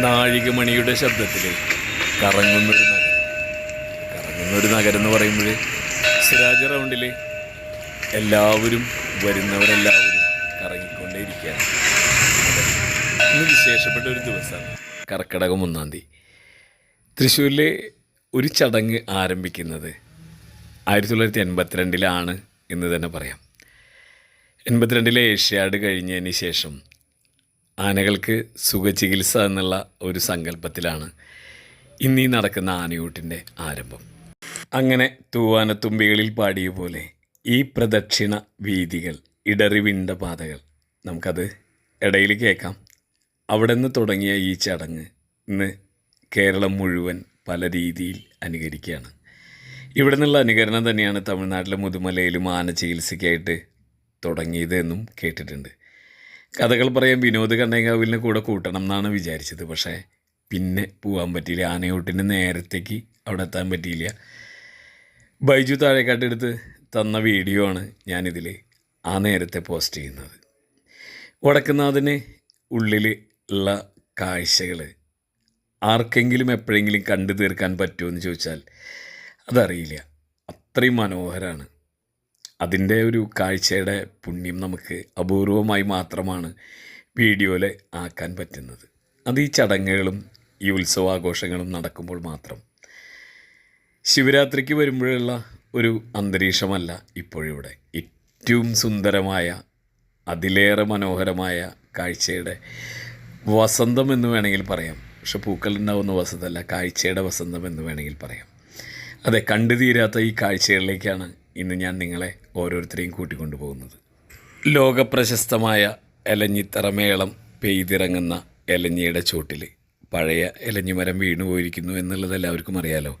നാഴികമണിയുടെ ശബ്ദത്തിൽ കറങ്ങുന്നൊരു നഗരം. കറങ്ങുന്നൊരു നഗരം എന്ന് പറയുമ്പോൾ സിരാജ് റൗണ്ടിൽ എല്ലാവരും വരുന്നവരെല്ലാവരും കറങ്ങിക്കൊണ്ടേയിരിക്കുകയാണ്. ഇന്ന് വിശേഷപ്പെട്ട ഒരു ദിവസമാണ്. കർക്കിടകം ഒന്നാം തീയതി. തൃശ്ശൂരിലെ ഒരു ചടങ്ങ് ആരംഭിക്കുന്നത് ആയിരത്തി തൊള്ളായിരത്തി എൺപത്തിരണ്ടിലാണ് എന്ന് തന്നെ പറയാം എൺപത്തിരണ്ടിലെ ഏഷ്യാഡ് കഴിഞ്ഞതിന് ശേഷം ആനകൾക്ക് സുഖചികിത്സ എന്നുള്ള ഒരു സങ്കല്പത്തിലാണ് ഇന്നീ നടക്കുന്ന ആനയൂട്ടിന്റെ ആരംഭം. അങ്ങനെ തൂവാനത്തുമ്പികളിൽ പാടിയ പോലെ ഈ പ്രദക്ഷിണ വീതികൾ ഇടറിവിണ്ട പാതകൾ നമുക്കത് ഇടയിൽ കേൾക്കാം. അവിടെ നിന്ന് തുടങ്ങിയ ഈ ചടങ്ങ് ഇന്ന് കേരളം മുഴുവൻ പല രീതിയിൽ അനുകരിക്കുകയാണ്. ഇവിടെ നിന്നുള്ള അനുകരണം തന്നെയാണ് തമിഴ്നാട്ടിലെ മുതുമലയിലും ആന ചികിത്സയ്ക്കായിട്ട് തുടങ്ങിയത് എന്നും കേട്ടിട്ടുണ്ട്. കഥകൾ പറയാൻ വിനോദ് കണ്ണേങ്കാവിലിനെ കൂടെ കൂട്ടണം എന്നാണ് വിചാരിച്ചത്. പക്ഷേ പിന്നെ പോകാൻ പറ്റിയില്ല. ആനയോട്ടിന് നേരത്തേക്ക് അവിടെ എത്താൻ പറ്റിയില്ല. ബൈജു താഴേക്കാട്ടെടുത്ത് തന്ന വീഡിയോ ആണ് ഞാനിതിൽ ആ നേരത്തെ പോസ്റ്റ് ചെയ്യുന്നത്. വടക്കുന്നാഥിന് ഉള്ളിൽ ഉള്ള കാഴ്ചകൾ ആർക്കെങ്കിലും എപ്പോഴെങ്കിലും കണ്ടു തീർക്കാൻ പറ്റുമോ എന്ന് ചോദിച്ചാൽ അതറിയില്ല. അത്രയും മനോഹരമാണ് അതിന്റെ ഒരു കാഴ്ചയുടെ പുണ്യം നമുക്ക് അപൂർവമായി മാത്രമാണ് വീഡിയോയിൽ ആക്കാൻ പറ്റുന്നത്. അത് ഈ ചടങ്ങുകളും ഈ ഉത്സവാഘോഷങ്ങളും നടക്കുമ്പോൾ മാത്രം. ശിവരാത്രിക്ക് വരുമ്പോഴുള്ള ഒരു അന്തരീക്ഷമല്ല ഇപ്പോഴിവിടെ. ഏറ്റവും സുന്ദരമായ അതിലേറെ മനോഹരമായ കാഴ്ചയുടെ വസന്തം എന്ന് വേണമെങ്കിൽ പറയാം. പക്ഷെ പൂക്കളുണ്ടാവുന്ന വസന്തമല്ല കാഴ്ചയുടെ വസന്തം എന്ന് വേണമെങ്കിൽ പറയാം. അതെ കണ്ടു തീരാത്ത ഈ കാഴ്ചകളിലേക്കാണ് ഇന്ന് ഞാൻ നിങ്ങളെ ഓരോരുത്തരെയും കൂട്ടിക്കൊണ്ടു പോകുന്നത്. ലോകപ്രശസ്തമായ എലഞ്ഞിത്തറ മേളം പെയ്തിറങ്ങുന്ന എലഞ്ഞിയുടെ ചോട്ടിൽ പഴയ എലഞ്ഞിമരം വീണുപോയിരിക്കുന്നു എന്നുള്ളത് എല്ലാവർക്കും അറിയാലോ?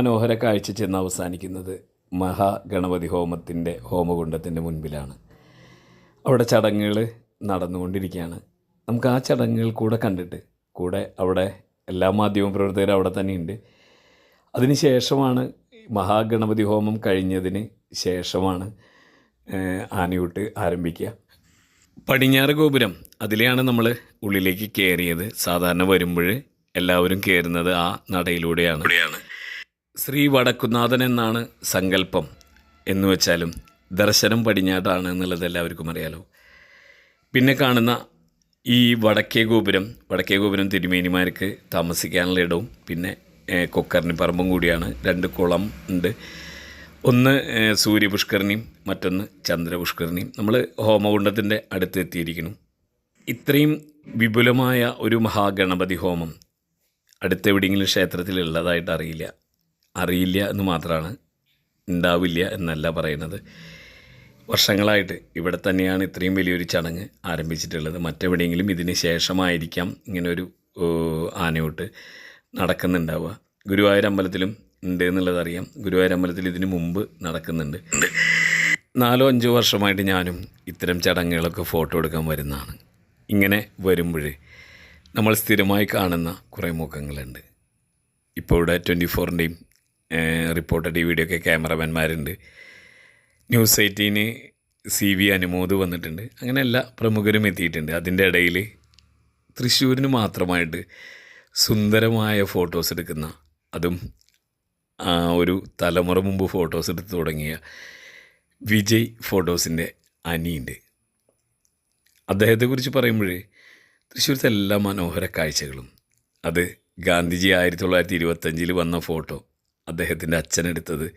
മനോഹര കാഴ്ച ചെന്ന് അവസാനിക്കുന്നത് മഹാഗണപതി ഹോമത്തിന്റെ ഹോമകുണ്ടത്തിന്റെ മുൻപിലാണ്. അവിടെ ചടങ്ങുകൾ നടന്നുകൊണ്ടിരിക്കുകയാണ്. നമുക്ക് ആ ചടങ്ങുകൾ കൂടെ കണ്ടിട്ട് കൂടെ അവിടെ എല്ലാ മാധ്യമ പ്രവർത്തകരും അവിടെ തന്നെയുണ്ട്. അതിന് ശേഷമാണ് മഹാഗണപതി ഹോമം കഴിഞ്ഞതിന് ശേഷമാണ് ആനയൂട്ട് ആരംഭിക്കുക. പടിഞ്ഞാറ് ഗോപുരം അതിലെയാണ് നമ്മൾ ഉള്ളിലേക്ക് കയറിയത്. സാധാരണ വരുമ്പോൾ എല്ലാവരും കയറുന്നത് ആ നടയിലൂടെയാണ്. ശ്രീ വടക്കുന്നാഥൻ എന്നാണ് സങ്കല്പം എന്ന് വെച്ചാലും ദർശനം പടിഞ്ഞാട്ടാണ് എന്നുള്ളത് എല്ലാവർക്കും അറിയാലോ. പിന്നെ കാണുന്ന ഈ വടക്കേ ഗോപുരം വടക്കേ ഗോപുരം തിരുമേനിമാർക്ക് താമസിക്കാനുള്ള ഇടവും പിന്നെ കൊക്കറിന് പറമ്പും കൂടിയാണ്. രണ്ട് കുളം ഉണ്ട്. ഒന്ന് സൂര്യപുഷ്കരണിയും മറ്റൊന്ന് ചന്ദ്രപുഷ്കരണിയും നമ്മൾ ഹോമകുണ്ടത്തിന്റെ അടുത്ത് എത്തിയിരിക്കുന്നു ഇത്രയും വിപുലമായ ഒരു മഹാഗണപതി ഹോമം അടുത്തെവിടെയെങ്കിലും ക്ഷേത്രത്തിലുള്ളതായിട്ട് അറിയില്ല. അറിയില്ല എന്ന് മാത്രമാണ് ഉണ്ടാവില്ല എന്നല്ല പറയുന്നത്. വർഷങ്ങളായിട്ട് ഇവിടെ തന്നെയാണ് ഇത്രയും വലിയൊരു ചടങ്ങ് ആരംഭിച്ചിട്ടുള്ളത്. മറ്റെവിടെയെങ്കിലും ഇതിന് ശേഷമായിരിക്കാം ഇങ്ങനൊരു ആനയോട്ട് നടക്കുന്നുണ്ടാവുക. ഗുരുവായൂർ അമ്പലത്തിലും ഉണ്ട് എന്നുള്ളതറിയാം ഗുരുവായൂർ അമ്പലത്തിൽ ഇതിന് മുമ്പ് നടക്കുന്നുണ്ട്. നാലോ അഞ്ചോ വർഷമായിട്ട് ഞാനും ഇത്തരം ചടങ്ങുകളൊക്കെ ഫോട്ടോ എടുക്കാൻ വരുന്നതാണ്. ഇങ്ങനെ വരുമ്പോൾ നമ്മൾ സ്ഥിരമായി കാണുന്ന കുറേ മുഖങ്ങളുണ്ട്. ഇപ്പോൾ ഇവിടെ ട്വന്റി ഫോറിന്റെയും റിപ്പോർട്ടർ ടി വിയുടെയൊക്കെ ക്യാമറമാൻമാരുണ്ട്. News eighteen C V Anumod വന്നിട്ടുണ്ട്. അങ്ങനെ എല്ലാ പ്രമുഖരും എത്തിയിട്ടുണ്ട്. അതിന്റെ ഇടയിൽ തൃശ്ശൂരിന് മാത്രമായിട്ട് സുന്ദരമായ ഫോട്ടോസ് എടുക്കുന്ന അതും ഒരു തലമുറ മുമ്പ് ഫോട്ടോസ് എടുത്ത് തുടങ്ങിയ വിജയ് ഫോട്ടോസിന്റെ അനിയുണ്ട്. അദ്ദേഹത്തെക്കുറിച്ച് പറയുമ്പോൾ തൃശ്ശൂരത്തെ എല്ലാ മനോഹര കാഴ്ചകളും. അത് ഗാന്ധിജി ആയിരത്തി തൊള്ളായിരത്തി ഇരുപത്തഞ്ചിൽ വന്ന ഫോട്ടോ അദ്ദേഹത്തിന്റെ അച്ഛനെടുത്തത്.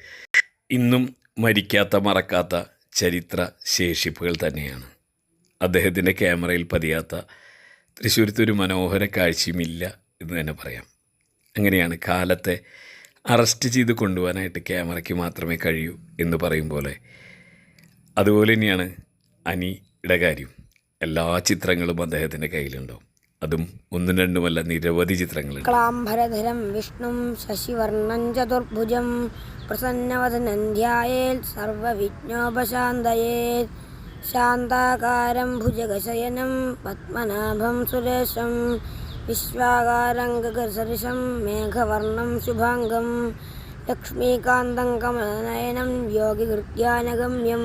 ഇന്നും മരിക്കാത്ത മറക്കാത്ത ചരിത്ര ശേഷിപ്പുകൾ തന്നെയാണ്. അദ്ദേഹത്തിന്റെ ക്യാമറയിൽ പതിയാത്ത തൃശ്ശൂരത്തെ ഒരു മനോഹര കാഴ്ചയുമില്ല എന്ന് തന്നെ പറയാം. അങ്ങനെയാണ് കാലത്തെ അറസ്റ്റ് ചെയ്ത് കൊണ്ടുപോകാനായിട്ട് ക്യാമറയ്ക്ക് മാത്രമേ കഴിയൂ എന്ന് പറയും പോലെ. അതുപോലെ തന്നെയാണ് അനിയുടെ കാര്യം. എല്ലാ ചിത്രങ്ങളും അദ്ദേഹത്തിന്റെ കയ്യിലുണ്ടാവും. അതും ഒന്നും രണ്ടുമല്ല നിരവധി ചിത്രങ്ങൾ ക്ലാംഭരധരം വിഷ്ണു ശശിവർണം ചതുർഭുജം പ്രസന്നവദനം ധ്യായേൽ ശാന്താകാരം ഭുജഗശയനം പത്മനാഭം സുരേശം വിശ്വാകാരം ഗഗസരിശം മേഘവർണം ശുഭാംഗം ലക്ഷ്മീകാന്തം കമലനയനം യോഗികൃത്യാനഗമ്യം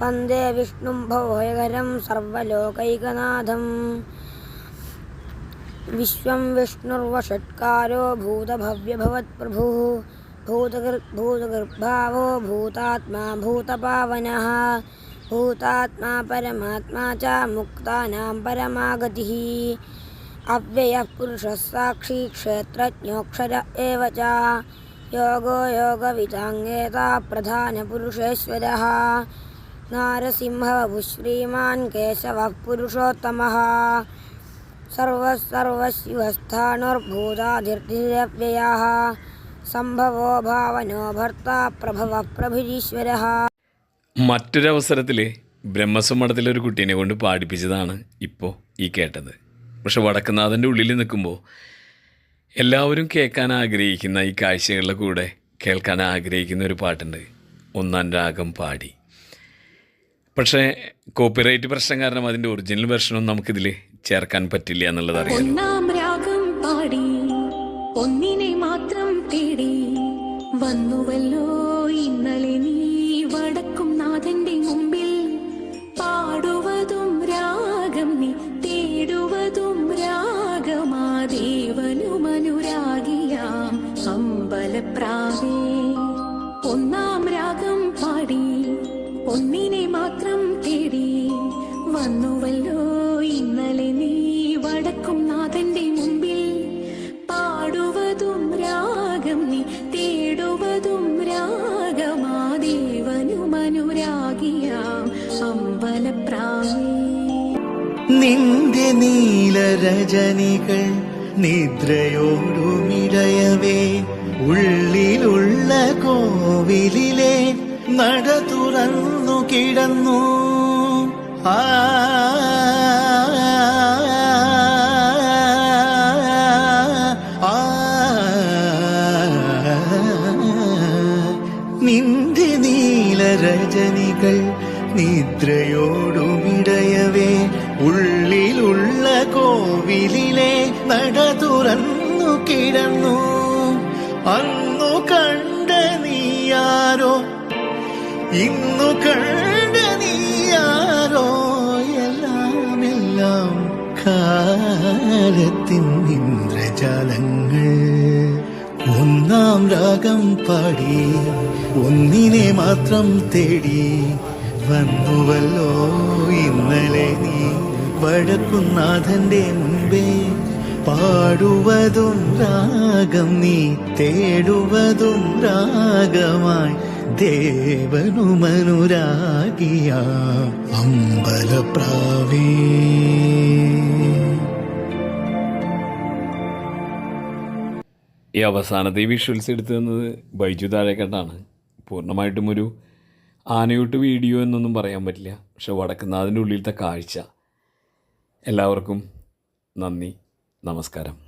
വന്ദേ വിഷ്ണും ഭവഭയകരം സർവലോകൈകനാഥം. विश्व विष्णुर्वषट्कारो भूतभव्यभवत्भु भूतगर्, भूतगर्भाव भूतात्मा भूतपावनः, भूतात्मा परमात्मा च मुक्तानां परमागतिः। अव्ययः पुरुषः साक्षी क्षेत्रज्ञोऽक्षर एव च। योगो योगविताङ्गेता प्रधानपुरुषेश्वरः। नारसिंहवभुः श्रीमान् केशवः पुरुषोत्तमः। സർവസർവശിവസ്ഥാണുർഭൂതാധിർത്തിരപ്യയാ സംഭവോ ഭാവനോ ഭർത്ത പ്രഭവ പ്രഭുരീശ്വര മറ്റൊരവസരത്തിൽ ബ്രഹ്മസമ്മടത്തിലെ ഒരു കുട്ടീനെ കൊണ്ട് പാടിപ്പിച്ചതാണ് ഇപ്പോൾ ഈ കേട്ടത്. പക്ഷെ വടക്കുന്നാഥന്റെ ഉള്ളിൽ നിൽക്കുമ്പോൾ എല്ലാവരും കേൾക്കാൻ ആഗ്രഹിക്കുന്ന ഈ കാഴ്ചകളുടെ കൂടെ കേൾക്കാൻ ആഗ്രഹിക്കുന്ന ഒരു പാട്ടുണ്ട്. ഒന്നാം രാഗം പാടി. പക്ഷേ കോപ്പിറൈറ്റ് പ്രശ്നം കാരണം അതിന്റെ ഒറിജിനൽ വെർഷനും നമുക്കിതിൽ ചേർക്കാൻ പറ്റില്ല എന്നുള്ളത് വന്നുവല്ലോ ഇന്നലെ നീ വടക്കും നാഥന്റെ മുമ്പിൽ. പാടുവതും രാഗം നീ തേടുവതും രാഗമാദേവനുമനുരാഗിയാം അമ്പലപ്രാവേ. ഒന്നാം രാഗം പാടി ഒന്നിനെ മാത്രം തേടി. വന്നുവല്ലോ നിന്റെ നീലരജനികൾ നിദ്രയോടുമിടയവേ ഉള്ളിലുള്ള കോവിലിലെ നട തുറന്നു കിടന്നു. ആ ആ ഇന്നു കണ്ട നീയാരോ എല്ലാം എല്ലാം കാലത്തിൻ ഇന്ദ്രജാലങ്ങൾ. ഒന്നാം രാഗം പാടി ഒന്നിനെ മാത്രം തേടി വന്നുവല്ലോ ഇന്നലെ നീ. വടക്കുന്നാഥന്റെ മുൻപേ പാടുവതും രാഗം നീ തേടുവതും രാഗമായി ദേവനുമനുരാഗിയ അമ്പലപ്രാവേ. ഈ അവസാനത്തെ വിഷ്വൽസ് എടുത്തു തന്നത് ബൈജു താഴേക്കെട്ടാണ് പൂർണമായിട്ടും ഒരു ആനയൂട്ട് വീഡിയോ എന്നൊന്നും പറയാൻ പറ്റില്ല. പക്ഷെ വടക്കുന്നാഥിന്റെ ഉള്ളിലത്തെ കാഴ്ച. എല്ലാവർക്കും നന്ദി. നമസ്കാരം.